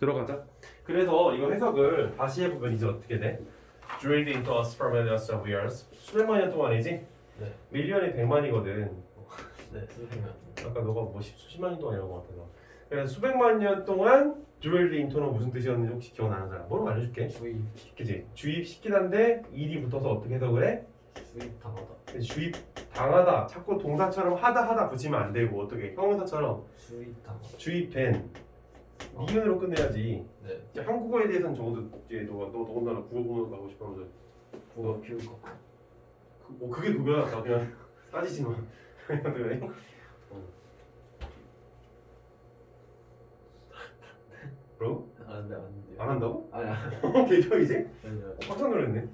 들어가자. 그래서 이거 해석을 다시 해보면 이제 어떻게 돼? Drilled into us for millions of years. 수백만 년 동안이지? 네. 밀리언이 백만이거든. 네, 선생님. 아까 너가 뭐 십- 수십만 년 동안 이런 거 같아서. 그래서 수백만 년 동안 drilled into는 무슨 뜻이었는지 혹시 기억나는 사람? 뭐로 알려줄게. 주입, 그지? 주입시킨 한데 일이 붙어서 어떻게 해석을 해? 주입 당하다. 주입 당하다. 자꾸 동사처럼 하다 하다 붙이면 안 되고 어떻게 형용사처럼 주입 당하다. 주입된 어. 니은으로 끝내야지. 네. 이제 한국어에 대해서는 적어도 이제 너가 너 더군다나 국어 공부 가고 싶으면서 국어 키울 거. 그, 뭐 그게 그거야. 나 그냥 따지지 마. 왜? 어. 뭐? 안 돼, 안 돼. 안 한다고? 아니, 아니, 개정이지? 아니, 깜짝 놀랐네.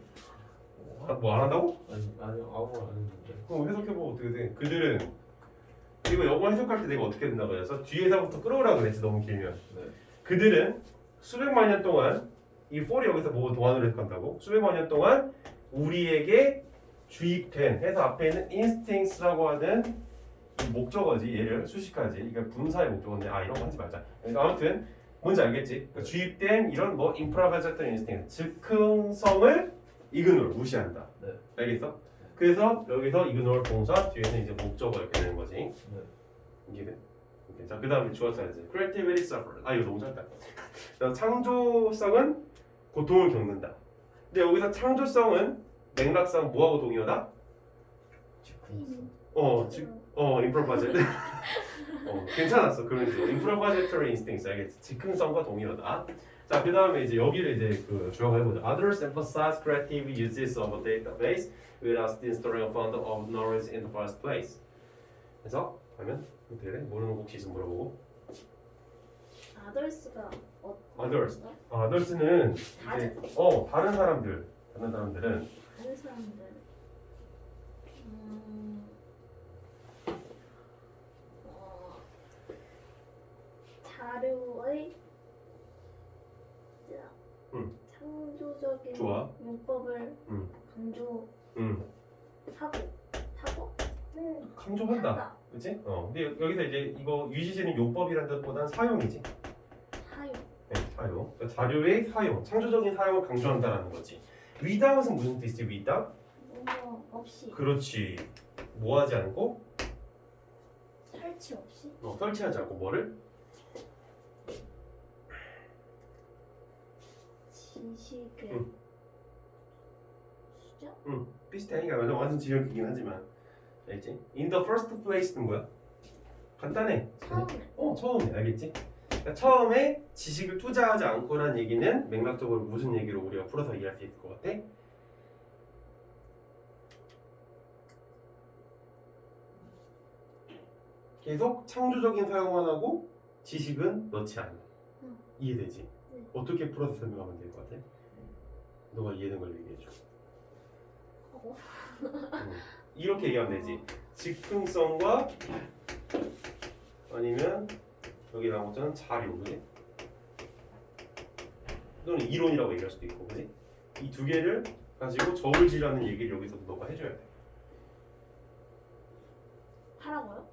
아, 뭐안 한다고? 아니, 아니, 아무거나 안 했는데. 그럼 해석해보면 어떻게 돼? 그들은 이거 영어 해석할 때 내가 어떻게 된다고 해서 뒤에서부터 끌어오라 그랬지 너무 길면 네. 그들은 수백만 년 동안 이 for이 여기서 뭐 동안으로 해석한다고? 수백만 년 동안 우리에게 주입된 해서 앞에 있는 instincts라고 하는 이 목적어지 얘를 수식하지 그러니까 분사의 목적어인데 아 이런 거 하지 말자 그러니까 아무튼 뭔지 알겠지? 그러니까 주입된 이런 뭐 improvisatory instinct 즉흥성을 이그노를 무시한다 네. 알겠어? 그래서 여기서 이그노를 동사 뒤에는 이제 목적어 이렇게 되는 거지 네. 이게 오케이. 자, 그 다음에 주어 써야지. Creativity suffer. 아, 이거 너무 짧다. 자, 창조성은 고통을 겪는다. 근데 여기서 창조성은 맥락상 뭐하고 동의어다? 어, 즉, 어, improvisatory. 어, 괜찮았어. 그런 식으로. improvisatory instincts. 알겠지? 즉흥성과 동의어다. 자, 그 다음에 이제 여기를 이제 그 주어가 해보자. Others emphasize creative uses of a database without story of founder of knowledge in the first place. 그래서 하면 어떻게 돼? 모르는 거 혹시 있으면 물어보고. 아더스가 어, Others. 아, others는 다른 이제 어 다른 사람들, 다른 사람들은 다른 사람들. 음, 어, 자료의 자, 응. 창조적인 좋아. 문법을 응. 강조하고 음 하고 강조한다, 한다. 그렇지? 어, 근데 여- 여기서 이제 이거 유지시는 용법이라는 뜻보다는 사용이지. 사용 네, 사용. 그러니까 자료의 사용, 창조적인 사용을 강조한다라는 거지. without은 무슨 뜻이지? without? 뭐뭐 없이 그렇지. 뭐 하지 않고, 설치 없이 어, 설치하지 않고 뭐를? 지식을 응. 수정 비슷해. 그러니까 완전 지역이긴 하지만, 알지? In the first place는 뭐야? 간단해. 처음에 어 처음에 알겠지? 그러니까 처음에 지식을 투자하지 않고란 얘기는 맥락적으로 무슨 얘기로 우리가 풀어서 이해할 수 있을 것 같아? 계속 창조적인 사용만 하고 지식은 넣지 않아. 응. 이해되지? 네. 어떻게 풀어서 설명하면 될 것 같아? 너가 이해된 걸 얘기해줘. 하고 음. 이렇게 얘기하면 되지. 즉흥성과 아니면 여기 나온 것처럼 자료, 그지? 또는 이론이라고 얘기할 수도 있고, 그지? 이 두 개를 가지고 저울질하는 얘기를 여기서 너가 해줘야 돼. 하라고요?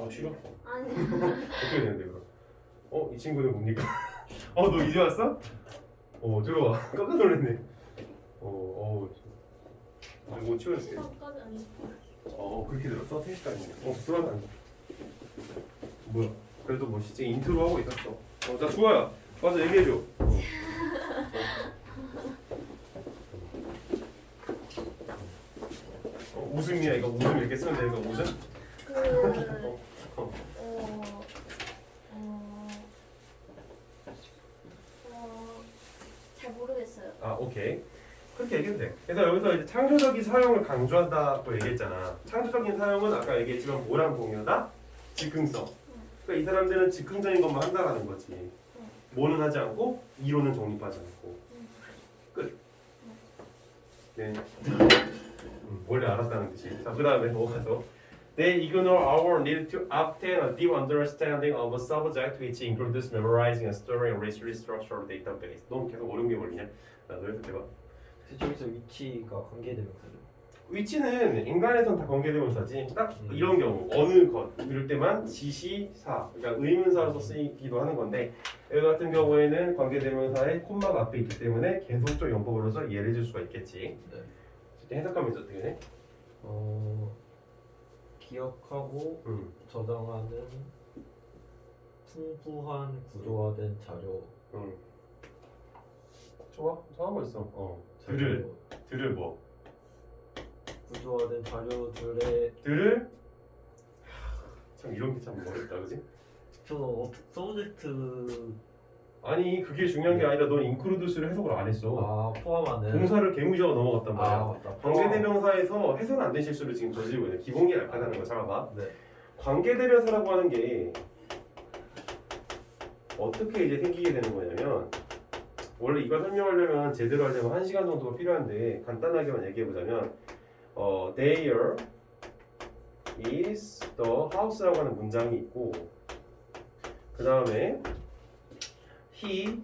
아 싫어? 아니 어떻게 되는데 그럼? 어? 이 친구는 뭡니까? 어, 너 이제 왔어? 어, 들어와. 깜짝 놀랐네. 어, 어, 이거 치워줄게. 아니 어 그렇게 들었어? 3시간이네 어 돼. 뭐야 그래도 멋있지 인트로 하고 있었어 어 자 주아야 와서 얘기해줘 어. 어, 웃음이야 이거 웃음 이렇게 쓰면 되는 거 웃음? 그 어, 어. 어, 어, 어, 잘 모르겠어요. 아 오케이. 그렇게 얘기해도 돼. 그래서 여기서 이제 창조적인 사용을 강조한다고 얘기했잖아. 창조적인 사용은 아까 얘기했지만 뭐랑 동의하다? 즉흥성. 그러니까 이 사람들은 즉흥적인 것만 한다라는 거지. 뭐는 하지 않고 이론은 정립하지 않고. 끝. 네. 음, 원래 알았다는 뜻이. 자 그 다음에 넘어가서 They ignore our need to obtain a deep understanding of a subject which includes memorizing and a richly structured database. 너무 계속 어려운 게 걸리냐? 나도 해도 돼봐 저기서 위치가 관계되면 그죠? 위치는 인간에선 다 관계대명사지. 딱 음. 이런 경우 어느 것 이럴 때만 지시사, 그러니까 의문사로서 쓰이기도 하는 건데 여기 같은 경우에는 관계대명사의 콤마가 앞에 있기 때문에 계속적 용법으로서 이해를 해줄 수가 있겠지. 네. 이렇게 해석하면 이제 어떻게 돼? 어 기억하고 음, 저장하는 풍부한 구조화된 자료 음. 좋아, 좋아하고 있어. 어, 들을, 들을 뭐? 구조화된 자료들의 들을 참 이런 게 참 어렵다, 그지? 저 어, 서브젝트 아니 그게 중요한 게 아니라 넌 인크루드스를 해석을 안 했어. 아 포함하는 동사를 개무시하고 넘어갔단 말이야. 아 맞다 관계대명사에서 해석 안된 실수를 지금 저지르고 있는 기본이 약하다는 거 잠깐만. 네 관계대명사라고 하는 게 어떻게 이제 생기게 되는 거냐면 원래 이걸 설명하려면 제대로 하려면 한 시간 정도가 필요한데 간단하게만 얘기해 보자면 어, there is the house라고 하는 문장이 있고 그 다음에 he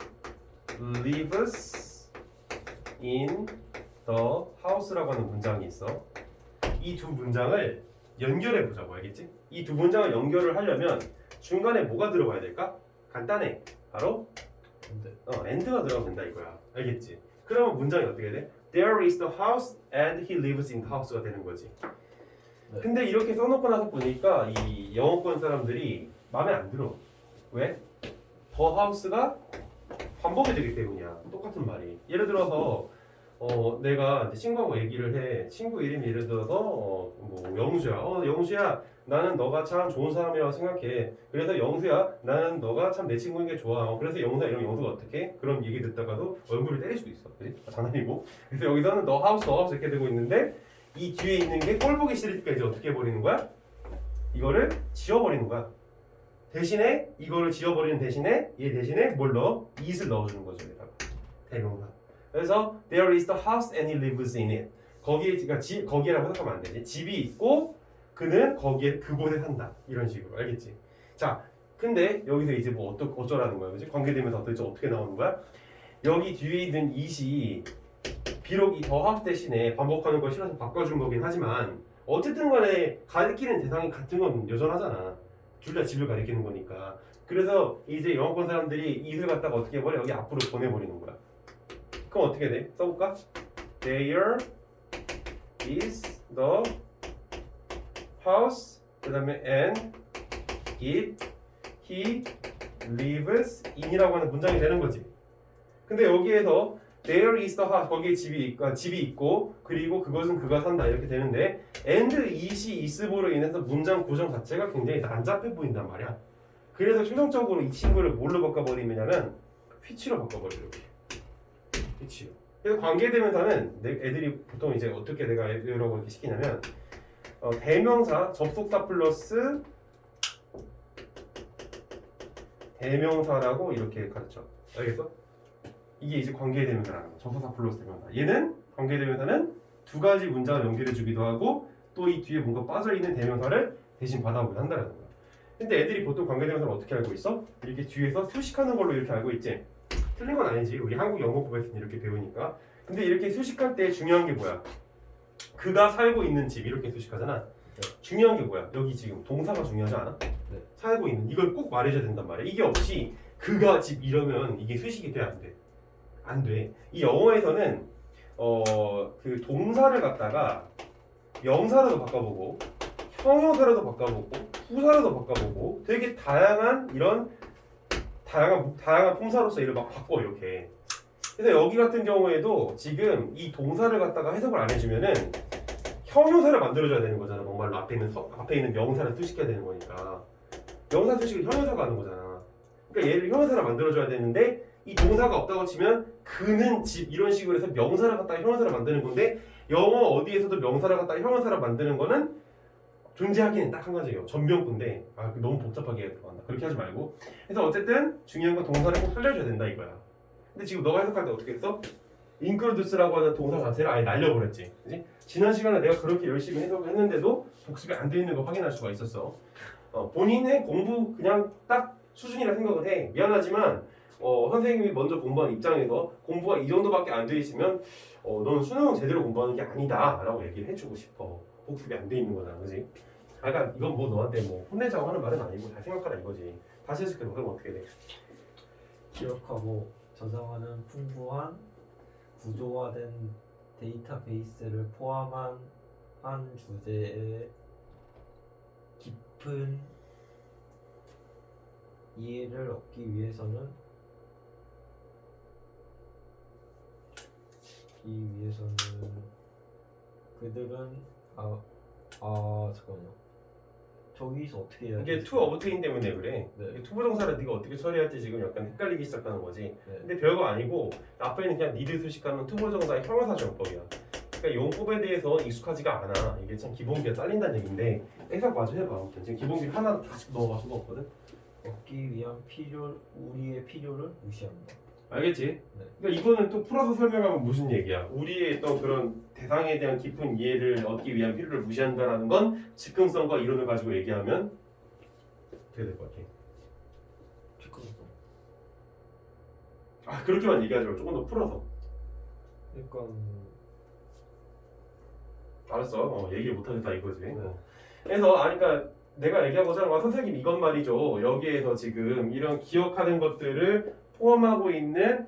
lives in the house라고 하는 문장이 있어. 이 두 문장을 연결해 보자고 알겠지? 이 두 문장을 연결을 하려면 중간에 뭐가 들어가야 될까? 간단해. 바로 어, and가 들어가면 된다 이거야. 알겠지? 그러면 문장이 어떻게 돼? There is the house and he lives in the house가 되는 거지. 네. 근데 이렇게 써놓고 나서 보니까 이 영어권 사람들이 마음에 안 들어. 왜? 더 하우스가 반복이 되기 때문이야. 똑같은 말이. 예를 들어서 어 내가 이제 친구하고 얘기를 해. 친구 이름이 예를 들어서 어 뭐 영수야. 어 영수야. 나는 너가 참 좋은 사람이라고 생각해. 그래서 영수야. 나는 너가 참 내 친구인 게 좋아. 어, 그래서 영수야 이런 영수가 어떻게? 그런 얘기 듣다가도 얼굴을 때릴 수도 있어. 그지? 아, 장난이고. 그래서 여기서는 너 하우스 너 하우스 이렇게 되고 있는데 이 뒤에 있는 게 꼴 보기 싫으니까 이제 어떻게 해버리는 거야? 이거를 지워버리는 거야. 대신에 이거를 지워버리는 대신에 얘 대신에 뭘 넣어? it을 넣어주는 거죠. 대명사. 그래서 there is the house and he lives in it. 거기에 그러니까 지, 거기라고 생각하면 안 되지. 집이 있고 그는 거기에 그곳에 산다. 이런 식으로 알겠지? 자, 근데 여기서 이제 뭐 어떠, 어쩌라는 거야, 그지? 관계되면서 도대체 어떻게 나오는 거야? 여기 뒤에 있는 it이 비록 이더 하우스 대신에 반복하는 걸 싫어서 바꿔준 거긴 하지만 어쨌든 간에 가리키는 대상이 같은 건 여전하잖아. 둘 다 집을 가리키는 거니까. 그래서 이제 영어권 사람들이 it을 갖다가 어떻게 해버려? 여기 앞으로 보내버리는 거야. 그럼 어떻게 돼? 써볼까? There is the house 그 다음에 and it he lives in이라고 하는 문장이 되는 거지. 근데 여기에서 there is the house 거기에 집이 있, 아, 집이 있고 그리고 그것은 그가 산다 이렇게 되는데 and it이 있음으로 인해서 문장 구성 자체가 굉장히 난잡해 보인단 말이야. 그래서 최종적으로 이 친구를 뭘로 바꿔버리냐면 which로 바꿔버려 이렇게. Which로. 그래서 관계대명사는 내- 애들이 보통 이제 어떻게 내가 애들하고 이렇게 시키냐면 어, 대명사 접속사 플러스 대명사라고 이렇게 가르쳐. 알겠어? 이게 이제 관계대명사라는 거. 접속사 플러스 대명사. 얘는 관계대명사는 두 가지 문장을 연결해 주기도 하고 또 이 뒤에 뭔가 빠져 있는 대명사를 대신 받아오기도 한다는 거야. 근데 애들이 보통 관계대명사를 어떻게 알고 있어? 이렇게 뒤에서 수식하는 걸로 이렇게 알고 있지. 틀린 건 아니지. 우리 한국 영어법에서는 이렇게 배우니까. 근데 이렇게 수식할 때 중요한 게 뭐야? 그가 살고 있는 집 이렇게 수식하잖아. 중요한 게 뭐야? 여기 지금 동사가 중요하지 않아? 네. 살고 있는 이걸 꼭 말해줘야 된단 말이야. 이게 없이 그가 집 이러면 이게 수식이 돼 안 돼? 안 돼. 이 영어에서는 어 그 동사를 갖다가 명사로도 바꿔보고 형용사로도 바꿔보고 후사로도 바꿔보고 되게 다양한 이런 다양한 다양한 품사로서 이를 막 바꿔 이렇게. 그래서 여기 같은 경우에도 지금 이 동사를 갖다가 해석을 안 해주면은 형용사를 만들어줘야 되는 거잖아. 정말로 앞에 있는 서, 앞에 있는 명사를 수식해야 되는 거니까. 명사 수식을 형용사가 하는 거잖아. 그러니까 얘를 형용사를 만들어줘야 되는데 이 동사가 없다고 치면 그는 집 이런 식으로 해서 명사를 갖다가 형용사를 만드는 건데 영어 어디에서도 명사를 갖다가 형용사를 만드는 거는 존재하기는 딱 한 가지예요. 전명구인데 아 너무 복잡하게 들어간다. 그렇게 하지 말고 그래서 어쨌든 중요한 건 동사를 꼭 살려줘야 된다 이거야. 근데 지금 너가 해석할 때 어떻게 했어? 인크루드스라고 하는 동사 자체를 아예 날려버렸지. 그지? 지난 시간에 내가 그렇게 열심히 해석을 했는데도 복습이 안 돼 있는 거 확인할 수가 있었어. 어, 본인의 공부 그냥 딱 수준이라 생각을 해. 미안하지만 어, 선생님이 먼저 공부한 입장에서 공부가 이 정도밖에 안 돼 있으면 어, 너는 수능 제대로 공부하는 게 아니다라고 얘기를 해주고 싶어. 복습이 안 돼 있는 거잖아, 그지? 아, 그러니까 이건 뭐 너한테 뭐 혼내자고 하는 말은 아니고 잘 생각하라 이거지. 다시 봐. 그럼 어떻게 돼? 기억하고 저장하는 풍부한 구조화된 데이터베이스를 포함한 한 주제의 깊은 이해를 얻기 위해서는 이 위해서는 그들은 아, 아 잠깐만요 저기서 어떻게 해야 이게? 투 어브테인 때문에 그래. 네. 이게 투 부정사를 네가 어떻게 처리할지 지금 약간 헷갈리기 시작하는 거지. 네. 근데 별거 아니고 앞에는 그냥 니들 수식하는 투부정사의 형용사 정법이야. 그러니까 용법에 대해서 익숙하지가 않아. 이게 참 기본기가 잘린다는 얘기인데 해석 마저 해봐. 아무튼 지금 기본기 하나 다시 넣어갈 수가 없거든. 얻기 위한 필요 우리의 필요를 무시합니다. 알겠지? 네. 그러니까 이거는 또 풀어서 설명하면 무슨 얘기야? 우리의 어떤 그런 대상에 대한 깊은 이해를 얻기 위한 필요를 무시한다라는 건 즉흥성과 이론을 가지고 얘기하면 어떻게 될 것 같아? 즉흥성. 아 그렇게만 얘기하지 말고 조금 더 풀어서. 그러니까 알았어. 어, 얘기를 못하겠다 이거지. 네. 어. 그래서 아니 그러니까 내가 얘기하고자 하는 건 선생님 이건 말이죠. 여기에서 지금 이런 기억하는 것들을 포함하고 있는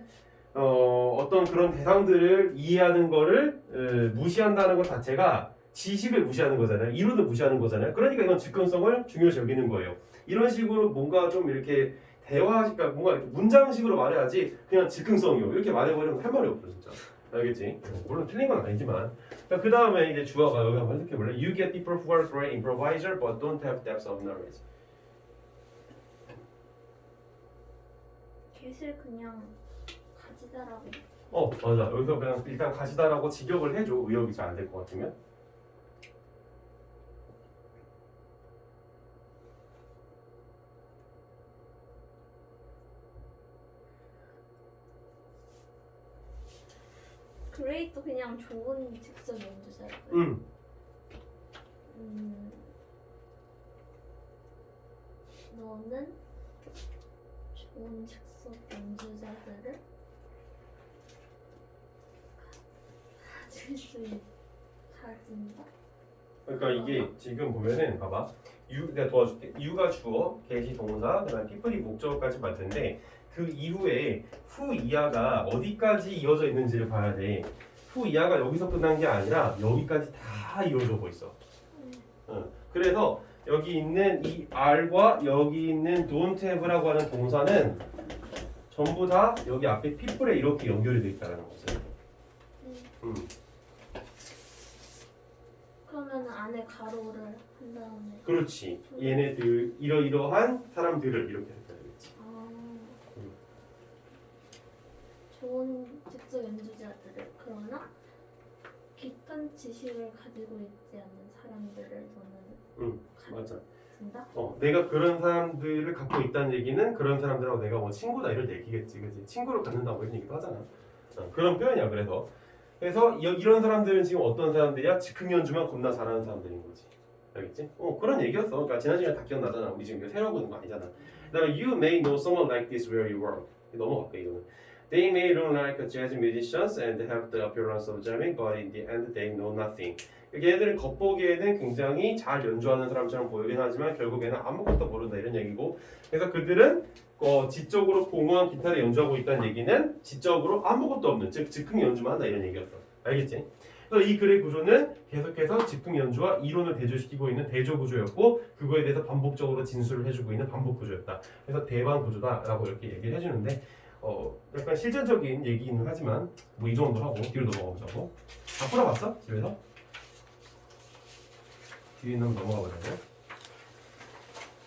어, 어떤 그런 대상들을 이해하는 거를 에, 무시한다는 것 자체가 지식을 무시하는 거잖아요. 이론을 무시하는 거잖아요. 그러니까 이건 즉흥성을 중요시 여기는 거예요. 이런 식으로 뭔가 좀 이렇게 대화식, 그러니까 뭔가 이렇게 문장식으로 말해야지 그냥 즉흥성이요. 이렇게 말해버리면 할 말이 없어 진짜. 알겠지? 물론 틀린 건 아니지만 그 다음에 이제 주어가 여기 한번 해석해 볼래? You get people who are great improviser but don't have depth of knowledge. 겟을 그냥 가지다라고. 어 맞아. 여기서 그냥 일단 가시다라고 직역을 해줘. 의역이 잘 안 될 것 같으면. 그레이도 그냥 좋은 직접 연주자라고요. 음. 음, 너는 좋은 즉 석 연주자들을 가- 가질 수 있, 가진다? 그러니까 이게 지금 보면은 봐봐. 유 내가 도와줄게. 유가 주어, get이 동사, 그다음 people이 목적어까지 맞 텐데 그 이후에 후 이하가 어디까지 이어져 있는지를 봐야 돼. 후 이하가 여기서 끝난 게 아니라 여기까지 다 이어져 있어. 어, 그래서 여기 있는 이 R과 여기 있는 don't have라고 하는 동사는 전부 다 여기 앞에 people에 이렇게 연결이 돼 있다는 거지. 음, 음. 그러면 안에 가로를 한 다음에 그렇지. 얘네들 이러이러한 사람들을 이렇게 해야 되겠지. 아, 음. 좋은 직접 연주자들을 그러나 깊은 지식을 가지고 있지 않는 사람들을 너는 응, 맞아. 어, 내가 그런 사람들을 갖고 있다는 얘기는 그런 사람들하고 내가 뭐 친구다 이런 얘기겠지, 그지? 친구를 갖는다고 이런 얘기도 하잖아. 어, 그런 표현이야. 그래서 그래서 이, 이런 사람들은 지금 어떤 사람들이야? 즉흥 연주만 겁나 잘하는 사람들인 거지. 알겠지? 어 그런 얘기였어. 그러니까 지난 시간에 다 기억나잖아. 우리 지금 새로 보는 거 아니잖아. 그다음에 you may know someone like this where you work. 넘어갈게 이거는. They may look like jazz musicians and have the appearance of jamming, but in the end they know nothing. 얘들은 겉보기에는 굉장히 잘 연주하는 사람처럼 보이긴 하지만 결국에는 아무것도 모른다 이런 얘기고 그래서 그들은 어, 지적으로 공허한 기타를 연주하고 있다는 얘기는 지적으로 아무것도 없는 즉 즉흥 연주만 한다 이런 얘기였어 알겠지? 그래서 이 글의 구조는 계속해서 즉흥 연주와 이론을 대조시키고 있는 대조 구조였고 그거에 대해서 반복적으로 진술을 해주고 있는 반복 구조였다 그래서 대반 구조다라고 이렇게 얘기를 해주는데 어, 약간 실전적인 얘기는 하지만 뭐 이 정도 하고 뒤로 넘어가보자고 다 풀어봤어? 집에서? 뒤에 한번 넘어가 보자고요.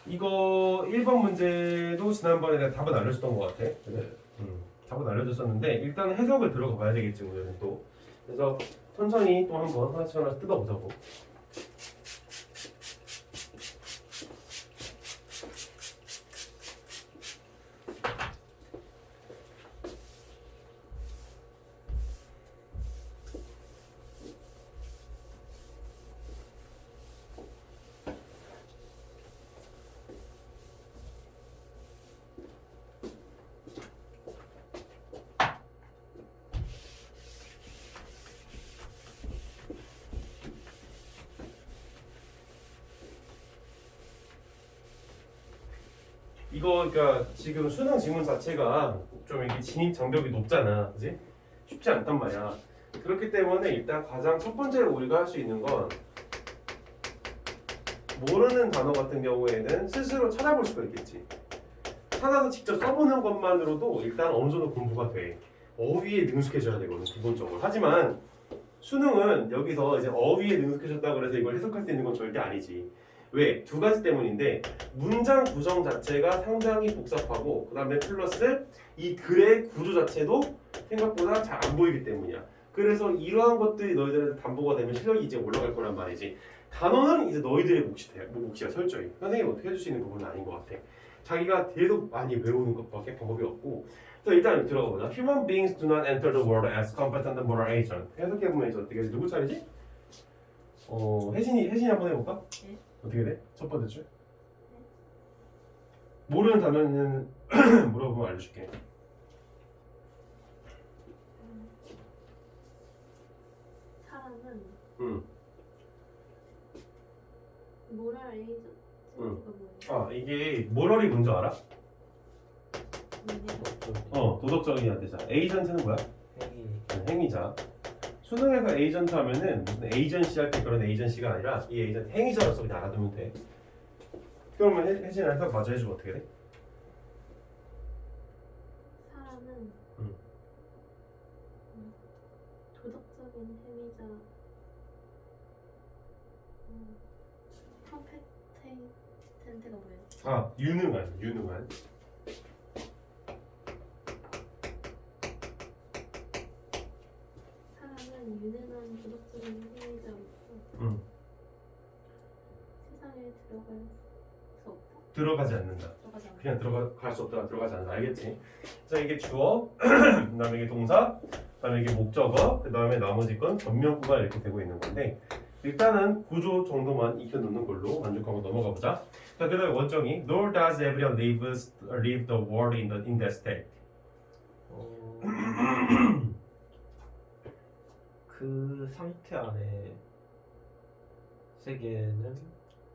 이거 1번 문제도 지난번에 내가 답은 알려줬던 것 같아. 네. 음, 답은 알려줬었는데 일단 해석을 들어가 봐야 되겠지 오늘은 또. 그래서 천천히 또 한번 하나씩 하나씩 뜯어보자고. 그러니까 지금 수능 지문 자체가 좀 이게 진입 장벽이 높잖아, 그지? 쉽지 않단 말이야. 그렇기 때문에 일단 가장 첫 번째로 우리가 할 수 있는 건 모르는 단어 같은 경우에는 스스로 찾아볼 수가 있겠지. 찾아서 직접 써보는 것만으로도 일단 어느 정도 공부가 돼. 어휘에 능숙해져야 되거든 기본적으로. 하지만 수능은 여기서 이제 어휘에 능숙해졌다 그래서 이걸 해석할 수 있는 건 절대 아니지. 왜? 두 가지 때문인데 문장 구성 자체가 상당히 복잡하고 그 다음에 플러스 이 글의 구조 자체도 생각보다 잘 안 보이기 때문이야. 그래서 이러한 것들이 너희들한테 담보가 되면 실력이 이제 올라갈 거란 말이지. 단어는 이제 너희들의 몫이야, 몫이야 철저히. 선생님이 어떻게 해줄 수 있는 부분은 아닌 것 같아. 자기가 계속 많이 외우는 것밖에 방법이 없고. 자 일단 들어가 보자. Human beings do not enter the world as competent moral agent. 해석해 보면 이제 어떻게 돼? 누구 차례지? 어 혜진이 혜진이 한번 해볼까? 네. 어떻게 돼? 첫 번째 줄. 모르는 단어는 물어보면 알려줄게. 사람은 응. 모랄 에이전트가 응. 아 이게 모럴이 뭔지 알아? 근데 어 도덕적이야 되잖아. 에이전트는 뭐야? 행위 행위자. 수능에서 에이전트 하면은 무슨 에이전시 할 때 그런 에이전시가 아니라 이 에이전트 행위자로서 그냥 알아두면 돼. 그러면 혜- 혜진이 해석 마저 해주면 어떻게 돼? 사람은 응. 음, 도덕적인 행위자 음, 컴페텐트가 뭐예요? 아 유능한 유능한. 사람은 유능한 도덕적인 행위자로서 응. 세상에 들어갈 수 없다. 들어가지 않는다. 들어가지 않는다. 그냥 들어갈 수 없다 들어가지 않는다 알겠지? 자 이게 주어, 그다음에 이게 동사, 그다음에 이게 목적어, 그다음에 나머지 건 전명구가 이렇게 되고 있는 건데 일단은 구조 정도만 익혀놓는 걸로 만족하고 넘어가 보자. 자 그다음에 원정이 Nor does everyone live, live the world in, the, in that state. 어... 그 상태 안에 세계는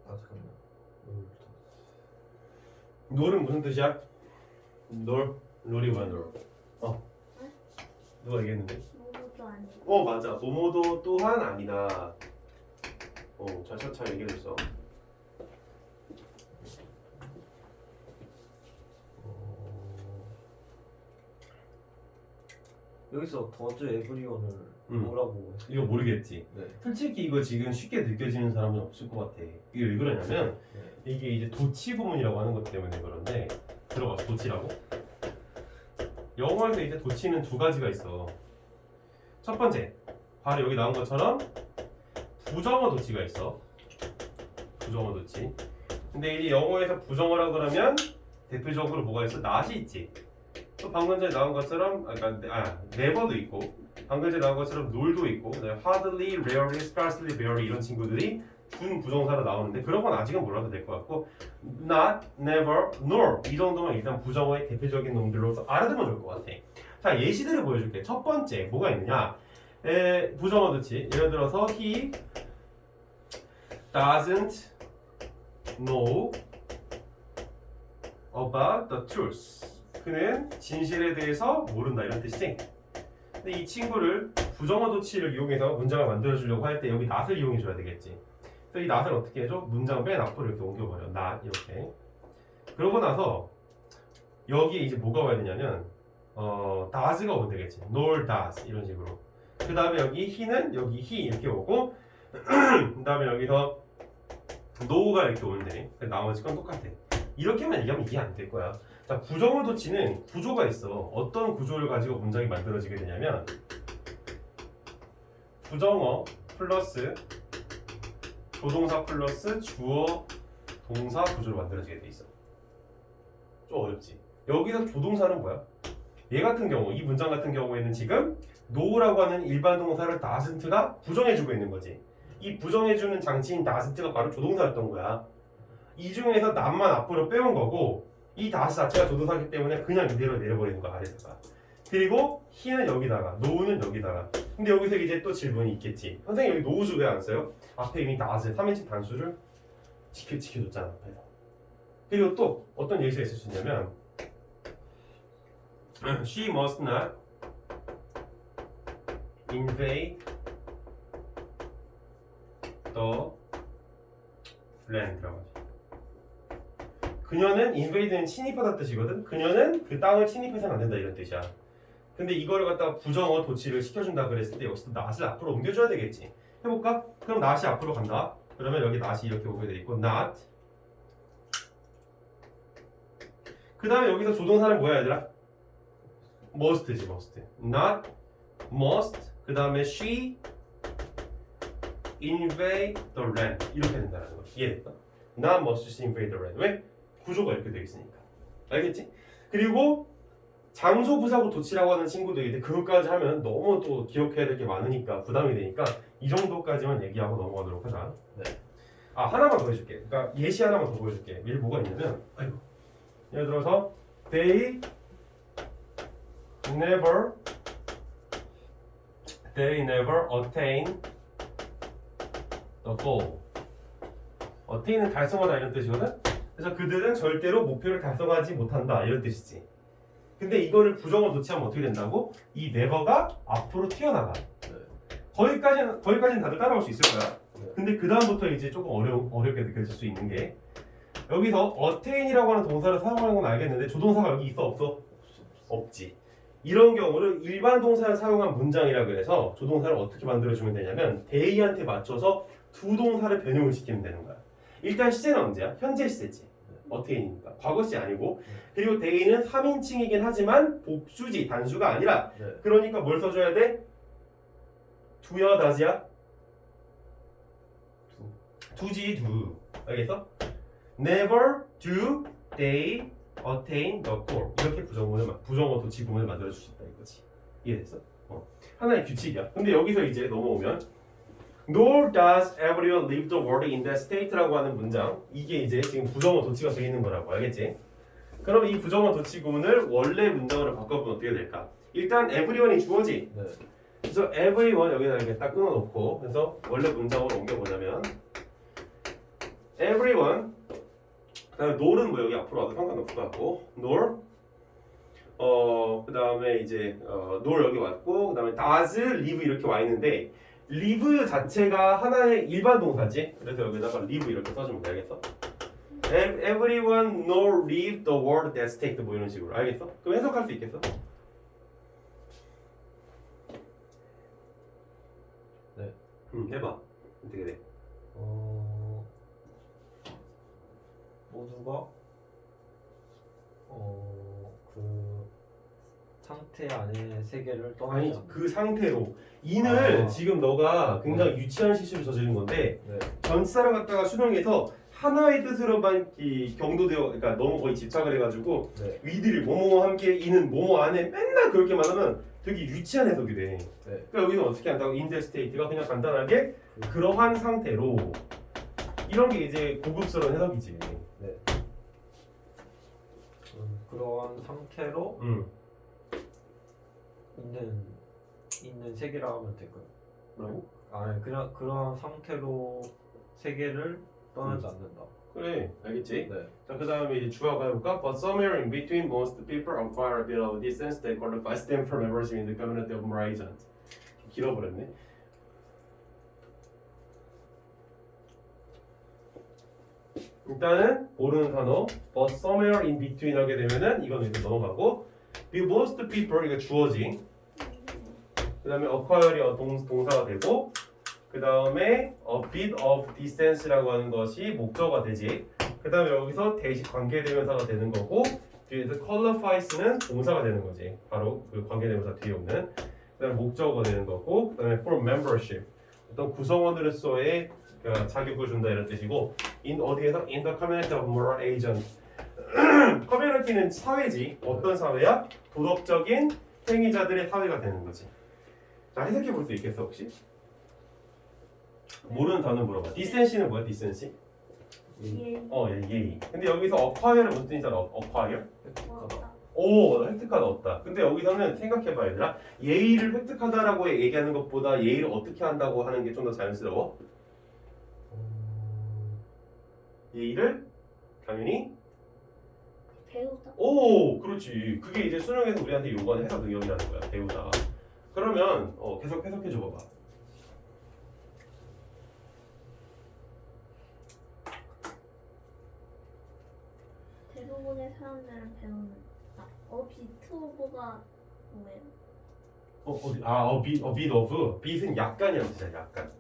아 잠깐만 롤 롤은 무슨 뜻이야? 롤? 롤이 뭐야 롤? 어. 누가 얘기했는데? 뭐도 아니고 어 맞아. 모모도 또한 아니다. 어, 잘, 잘 얘기했어. 어... 여기서 더즈 에브리원을 음. 뭐라고 이거 모르겠지. 네. 솔직히 이거 지금 쉽게 느껴지는 사람은 없을 것 같아. 이게 왜 그러냐면 네. 이게 이제 도치 부분이라고 하는 것 때문에 그런데 들어가 도치라고. 영어에서 이제 도치는 두 가지가 있어. 첫 번째, 바로 여기 나온 것처럼 부정어 도치가 있어. 부정어 도치. 근데 이제 영어에서 부정어라고 그러면 대표적으로 뭐가 있어? not이 있지. 또 방금 전에 나온 것처럼 아, 그러니까 아, never도 있고 방금 전에 나온 것처럼 놀도 있고 hardly, rarely, scarcely, barely 이런 친구들이 준 부정사로 나오는데 그런 건 아직은 몰라도 될 것 같고 not, never, nor 이 정도면 일단 부정어의 대표적인 놈들로서 알아두면 좋을 것 같아. 자 예시들을 보여줄게. 첫 번째 뭐가 있느냐? 에, 부정어 도치 예를 들어서 he doesn't know about the truth. 그는 진실에 대해서 모른다 이런 뜻이지. 근데 이 친구를 부정어 도치를 이용해서 문장을 만들어 주려고 할 때 여기 not을 이용해 줘야 되겠지. 그래서 이 not을 어떻게 해줘? 문장 맨 앞으로 이렇게 옮겨버려. not 이렇게. 그러고 나서 여기에 이제 뭐가 와야 되냐면 어 does가 오면 되겠지. nor does 이런 식으로. 그 다음에 여기 he는 여기 he 이렇게 오고 그 다음에 여기서 no가 이렇게. 그 나머지 건 똑같아. 이렇게만 얘기하면 이해 안 될 거야. 자, 부정어 도치는 구조가 있어. 어떤 구조를 가지고 문장이 만들어지게 되냐면 부정어 플러스 조동사 플러스 주어 동사 구조로 만들어지게 돼 있어. 좀 어렵지. 여기서 조동사는 뭐야? 얘 같은 경우, 이 문장 같은 경우에는 지금 no라고 하는 일반 동사를 doesn't가 부정해주고 있는 거지. 이 부정해주는 장치인 doesn't가 바로 조동사였던 거야. 이 중에서 not만 앞으로 빼온 거고 이 다스 자체가 조동사기 때문에 그냥 이대로 내려버리는 거야 아래다가 그리고 he는 여기다가 no는 여기다가 근데 여기서 이제 또 질문이 있겠지 선생님 여기 no수 왜안 써요? 앞에 이미 다스 3인칭 단수를 지켜, 지켜줬잖아 앞에서 그리고 또 어떤 예시가 있을 수 있냐면 She must not invade the land라고 하죠. 그녀는 invade는 침입하다 뜻이거든. 그녀는 그 땅을 침입해서는 안 된다 이런 뜻이야. 근데 이거를 갖다가 부정어 도치를 시켜준다 그랬을 때 여기서 not을 앞으로 옮겨줘야 되겠지. 해볼까? 그럼 not이 앞으로 간다. 그러면 여기 not이 이렇게 오게 돼 있고 not. 그 다음에 여기서 조동사는 뭐야 얘들아? must지 must. not must. 그 다음에 she invade the land 이렇게 된다는 거 이해됐어? not must she invade the land 왜? 구조가 이렇게 되어 있으니까 알겠지? 그리고 장소 부사고 도치라고 하는 친구들이 그것까지 하면 너무 또 기억해야 될 게 많으니까 부담이 되니까 이 정도까지만 얘기하고 넘어가도록 하자. 네. 아 하나만 더 해줄게. 그러니까 예시 하나만 더 보여줄게. 얘 뭐가 있냐면, 아이고. 예를 들어서 they never they never attain the goal. attain은 달성하다 이런 뜻이거든. 그래서 그들은 절대로 목표를 달성하지 못한다 이런 뜻이지. 근데 이거를 부정어 도치하면 어떻게 된다고? 이 never가 앞으로 튀어나가. 네. 거기까지는 거기까지는 다들 따라올 수 있을 거야. 네. 근데 그 다음부터 이제 조금 어려 어렵게 느껴질 수 있는 게 여기서 attain이라고 하는 동사를 사용하는 건 알겠는데 조동사가 여기 있어 없어? 없지. 이런 경우를 일반 동사를 사용한 문장이라 그래서 조동사를 어떻게 만들어주면 되냐면 대의한테 맞춰서 두 동사를 변형을 시키면 되는 거야. 일단 시제는 언제야? 현재 시제지. 어테인이니까 과거 시 아니고 그리고 대의는 3인칭이긴 하지만 복수지 단수가 아니라 네. 그러니까 뭘 써줘야 돼? 두야 다지야? 두지 두 알겠어? Never do they attain the goal 이렇게 마- 부정어 도치구문을 만들어 줄 수 있다 이거지 이해됐어? 어. 하나의 규칙이야 근데 여기서 이제 넘어오면 Nor does everyone live the world in that state라고 하는 문장 이게 이제 지금 부정어 도치가 되어 있는 거라고 알겠지? 그럼 이 부정어 도치 구문을 원래 문장으로 바꿔보면 어떻게 될까? 일단 everyone이 주어지 네. 그래서 everyone 여기다 이렇게 딱 끊어놓고 그래서 원래 문장으로 옮겨보자면 everyone 그다음에 nor은 뭐 여기 앞으로 와도 상관없을 것 같고 nor 어 그다음에 이제 어, nor 여기 왔고 그다음에 does live 이렇게 와 있는데 live 자체가 하나의 일반 동사지 그래서 여기다가 live 이렇게 써주면 되겠어 Ev- everyone nor live the world that state 뭐 이런 식으로 알겠어? 그럼 해석할 수 있겠어? 응 해봐 어떻게 돼? 어 모두가 어그 상태 안의 세계를 떠나지 아니 그 상태로 인을 아. 지금 너가 굉장히 유치한 실수를 저지른 건데 네. 전치사를 갖다가 수정해서 하나의 뜻으로만 이 경도되어 그러니까 너무 거의 집착을 해가지고 네. 위들이 뭐뭐와 함께 이는 뭐뭐 안에 맨날 그렇게만 하면 되게 유치한 해석이 돼. 네. 그러니까 여기는 어떻게 한다고 인데 스테이트가 그냥 간단하게 그러한 상태로 이런 게 이제 고급스러운 해석이지. 음, 그러한 상태로 음. 있는 있는 세계라 하면 될까요? 뭐라고? 아니 그냥 그러한 상태로 세계를 떠나지 않는다. 그래 알겠지? 네. 자, 그 다음에 이제 주어가 해볼까? But somewhere in between most people acquire a bit of distance that qualifies them for membership in the community of more agents. 길어버렸네. 일단은 모르는 단어 but somewhere in between 하게 되면은 이건 이제 넘어가고 the most people 이거 주어지 그 다음에 acquire이 어, 동, 동사가 되고 그 다음에 a bit of distance라고 하는 것이 목적어가 되지. 그 다음에 여기서 대식 관계대명사가 되는 거고 뒤에서 qualifies는 동사가 되는 거지. 바로 그 관계대명사 뒤에 오는. 그 다음에 목적어가 되는 거고 그 다음에 for membership. 어떤 구성원으로서의 그 자격을 준다 이런 뜻이고 in 어디에서? in the community of moral agent. 커뮤니티는 사회지. 어떤 사회야? 도덕적인 행위자들의 사회가 되는 거지 자 해석해 볼 수 있겠어 혹시? 모르는 단어 물어봐 디센시는 뭐야 디센시? 예. 어, 예, 예의. 근데 여기서 acquire는 무슨 뜻이잖아, acquire? 왔다. 오, 나 획득하다 없다. 근데 여기서는 생각해봐, 얘들아. 예의를 획득하다라고 얘기하는 것보다 예의를 어떻게 한다고 하는 게 좀 더 자연스러워. 음, 예의를 당연히 배우다. 오, 그렇지. 그게 이제 수능에서 우리한테 요구하는 해석 능력이라는 거야. 배우다. 그러면 어, 계속 해석해 줘 봐봐. 대부분의 사람들은 배우는 아, 어비트 오브가 뭐예요? 어, 어디? 아, 어, 비, 어, bit of. bit은 약간이라는 뜻이야, 약간.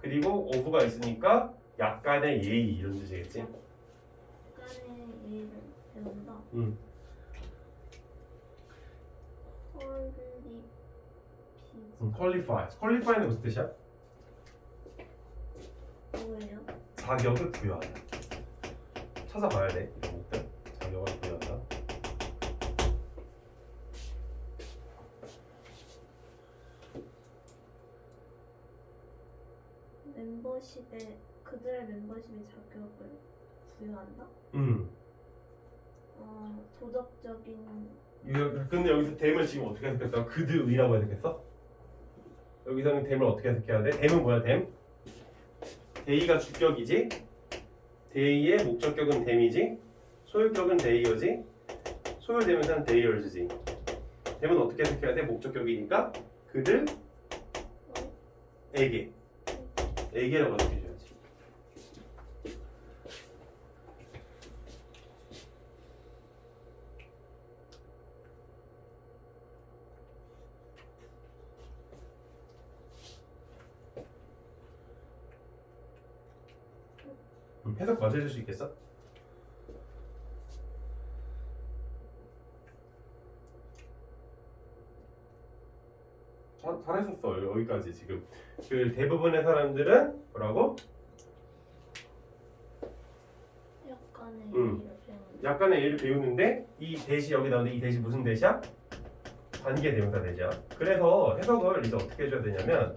그리고 of가 있으니까 약간의 예의 이런 뜻이겠지? 약간의 예의를 배운다. 응. 퀄리티 음, qualify. qualify는 무슨 뜻이야? 뭐예요? 자격을 부여하다. 찾아봐야 돼. 이런 것들. 자격을 부여한다. 멤버십에 그들의 멤버십에 자격을 부여한다? 음. 어, 도덕적인 이거- 근데 여기서 댐을 지금 어떻게 해석했어? 그드의라고 해석했어? 여기서는 댐을 어떻게 해석해야 돼? 댐은 뭐야 댐? 대의가 주격이지 대의의 목적격은 댐이지 소유격은 대의어지 소유대명사는 대의얼즈지 댐은 어떻게 해석해야 돼? 목적격이니까 그들 어, 에게 에게라고 해석해 해줄 수 있겠어? 잘, 잘했었어 여기까지 지금 그 대부분의 사람들은 뭐라고? 약간의 음. 약간의 예를 배우는데 이 대시 여기 나오는데 이 대시 무슨 대시야? 관계 대명사 대시야 그래서 해석을 이제 어떻게 해줘야 되냐면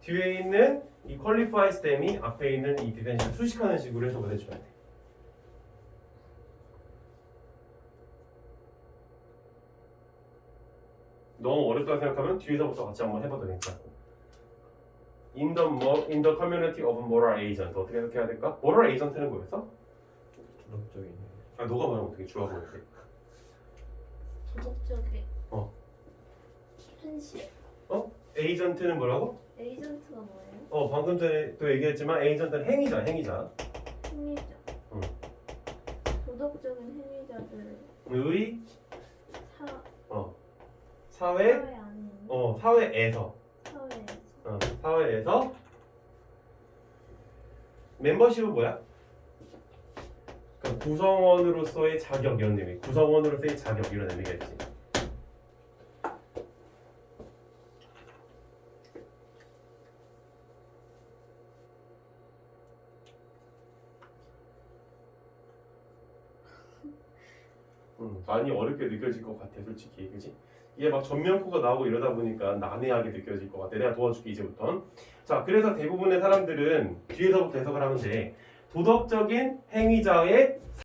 뒤에 있는 이 qualify stem이 앞에 있는 이 디펜시를 수식하는 식으로 해석을 해줘야 돼 너무 어렵다고 생각하면 뒤에서부터 같이 한번 해봐도 괜찮고 In the, in the community of moral agent 어떻게 해석해야 될까? moral agent는 뭐였어? 도덕적인 아 너가 말하면 어떻게 좋아 보이는데 도덕적인 어. 현실? 에이전트는 뭐라고? 에이전트가 뭐예요? 어 방금 전에 또 얘기했지만 에이전트는 행위자 행위자. 행위자. 응. 도덕적인 행위자들을 의? 사, 사회? 사회 안에 있는 어 사회에서. 사회에서. 어, 사회에서. 멤버십은 뭐야? 그러니까 구성원으로서의 자격 이런 의미. 구성원으로서의 자격 이런 의미가 있지 음, 많이 어렵게 느껴질 것 같아 솔직히. 그지? 이게 막 전면코가 나오고 이러다 보니까 난해하게 느껴질 것 같아. 내가 도와줄게 이제부터 자 그래서 대부분의 사람들은 뒤에서부터 해석을 돼 도덕적인 행위자의